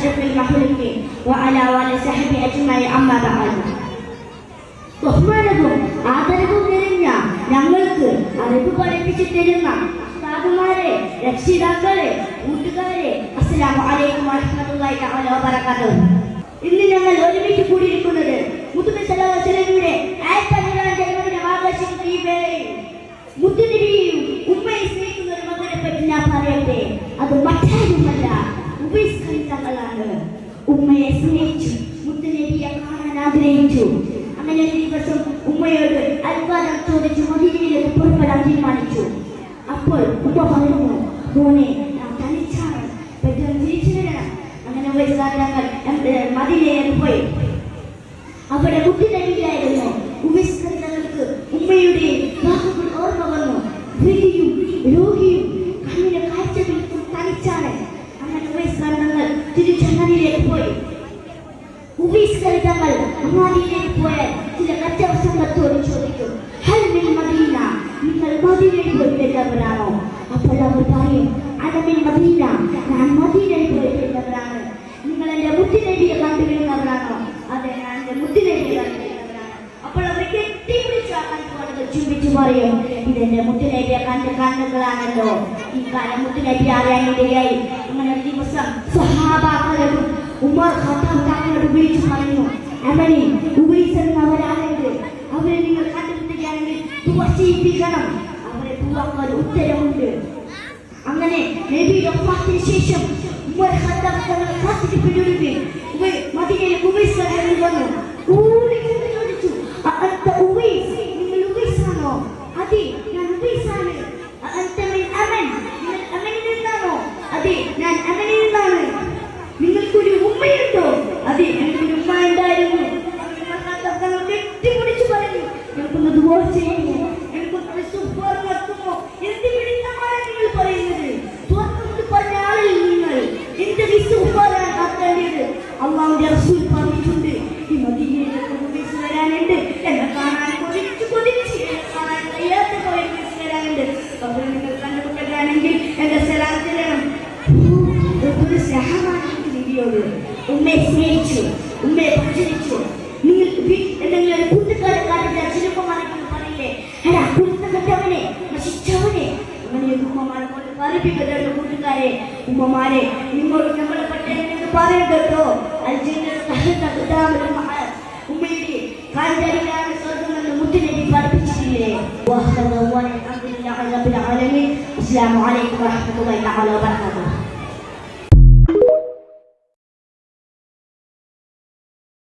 أشرف المخلوقين وعلى آل صحبه أجمعين أما بعد ബഹുമാനവും ആദരവും നിറഞ്ഞ ഞങ്ങൾക്ക് അറിവ് പഠിപ്പിച്ചു തരുന്ന ഉസ്താദുമാരെ രക്ഷിതാക്കളെ കൂട്ടുകാരെ അസ്സലാമു അലൈക്കും വറഹ്മത്തുള്ളാഹി തആല വബറകാതുഹു ഇന്ന് ഞങ്ങൾ ഒരുമിച്ച് കൂടിയിരിക്കുന്നത് മുത്തുനബി സല്ലല്ലാഹു അലൈഹി വസല്ലമയുടെ ആയിരത്തഞ്ഞൂറാം ജന്മദിനം ആഘോഷിക്കുന്ന ഈ വേളയിൽ മുത്തുനബിയെയും ഉമ്മയെ സ്നേഹിക്കുന്ന ഒരു മകനെ പറ്റി ഞാൻ പറയട്ടെ അത് മറ്റാരുമല്ല ഖലീൽ തങ്ങളാണ് ഉമ്മയെ സ്നേഹിച്ചു മുത്തുനബിയെ കാണാൻ ആഗ്രഹിച്ചു. അങ്ങനെ ഒരു ദിവസം ഉമ്മയോട് അൽവാദം ചോദിച്ചു മദീനയിലേക്ക് പുറപ്പെടാൻ തീരുമാനിച്ചു. അപ്പോൾ ഉമ്മ പറഞ്ഞു മോനെ നാം തനിച്ചാണ്. പെട്ടെന്ന് തിരിച്ചു വരണം. അങ്ങനെ ഉപരിസാധനങ്ങൾ മദീനയിലേക്ക് പോയി. അവിടെ മുട്ടിനടിയിലായിരുന്നു തിരിച്ചങ്ങനിലേക്ക് പോയി. ഉപേക്ഷിക്കൽ തങ്ങൾ അങ്ങാടിയിലേക്ക് പോയാൽ ചില കച്ചവട സംഘത്തോട് ചോദിക്കും ഹൽ മിൻ മദീന? നിങ്ങൾ മദീനയിൽ പോയിട്ടുള്ളവരാണോ അപ്പോൾ അവർ പറയും അലമിൽ മദീന? ഞാൻ മദീനയിൽ പോയിട്ടുള്ളവരാണ് നിങ്ങൾ എന്റെ മുത്തിനടിയെ കണ്ടുവരുന്നവരാണോ അതെ ഞാൻ എന്റെ മുത്തിനടിയെ കണ്ടുവരുന്നവരാണ് അപ്പോൾ അവർ കെട്ടിപ്പിടിച്ചു ആ കണ്ടുകൊണ്ട് ചുംബിച്ചു പറയും ഇതെന്റെ മുത്തുനബിയെ കണ്ട കണ്ണുകളാണല്ലോ. ഈ കാലം മുത്തുനബി അറിയാനിടയായി അങ്ങനെ ഒരു ദിവസം സ്വഹാബാക്കളും ഉമർ ഖത്താബ് താങ്കളോട് വിളിച്ചു പറഞ്ഞു അമലി ഉബൈസ് എന്നവരാണെങ്കിൽ അവരെ നിങ്ങൾ കണ്ടെത്തുകയാണെങ്കിൽ ദുവ ചെയ്യിപ്പിക്കണം അവരെ ദുവാക്കാൻ ഉത്തരവുണ്ട്. അങ്ങനെ നബിയുടെ വഫാത്തിന് ശേഷം ഉമർ ഖത്താബ് തങ്ങളെ കാത്തിട്ട് പിടിവിടുകയും മദീനയിൽ ഉബൈസ് വന്നു ഓടിക്കൊണ്ട് ചോദിച്ചു അഅന്ത ഉബൈസ് നിങ്ങൾ ഉബൈസാണോ അതെ ഞാൻ ഉബൈസാണ് അഅന്ത മിൻ അമൻ നിങ്ങൾ അമനിൽ നിന്നാണോ അതെ ഞാൻ അമനിൽ നിന്നാണ് നിങ്ങൾക്കൊരു ഉമ്മയുണ്ടോ? അതെ എനിക്കൊരു ഉമ്മ ഉണ്ടായിരുന്നു. കെട്ടിപ്പിടിച്ചു പറഞ്ഞു. എനിക്കൊന്ന് ദുവാ ചെയ്യുമോ നബിയോട് ഉമ്മയെ സ്നേഹിച്ചു ഉമ്മയെ പരിചരിച്ചു. നിങ്ങൾ എന്തെങ്കിലും ഒരു കൂട്ടുകാരെ കാട്ടിട്ട് ചിലപ്പമാരെങ്കിലും പറയില്ലേ? അല്ല കുരുത്തപ്പെട്ടവനെ നശിച്ചവനെ. അങ്ങനെ ഉമ്മമാരെ കൊണ്ട് പറയിപ്പിക്കട്ടെ കൂട്ടുകാരെ. ഉമ്മമാരെ നിങ്ങളോട് ഞങ്ങളെ പറ്റേണ്ടെന്ന് പറയട്ടോ ഉമ്മയുടെ കാൽജാരിലാണ് സ്വർഗമെന്ന് മുത്തുനബി പഠിപ്പിച്ചിട്ടില്ലേ അസ്സലാമു അലൈക്കും വറഹ്മത്തുള്ളാഹി തആല വബറകാതുഹു.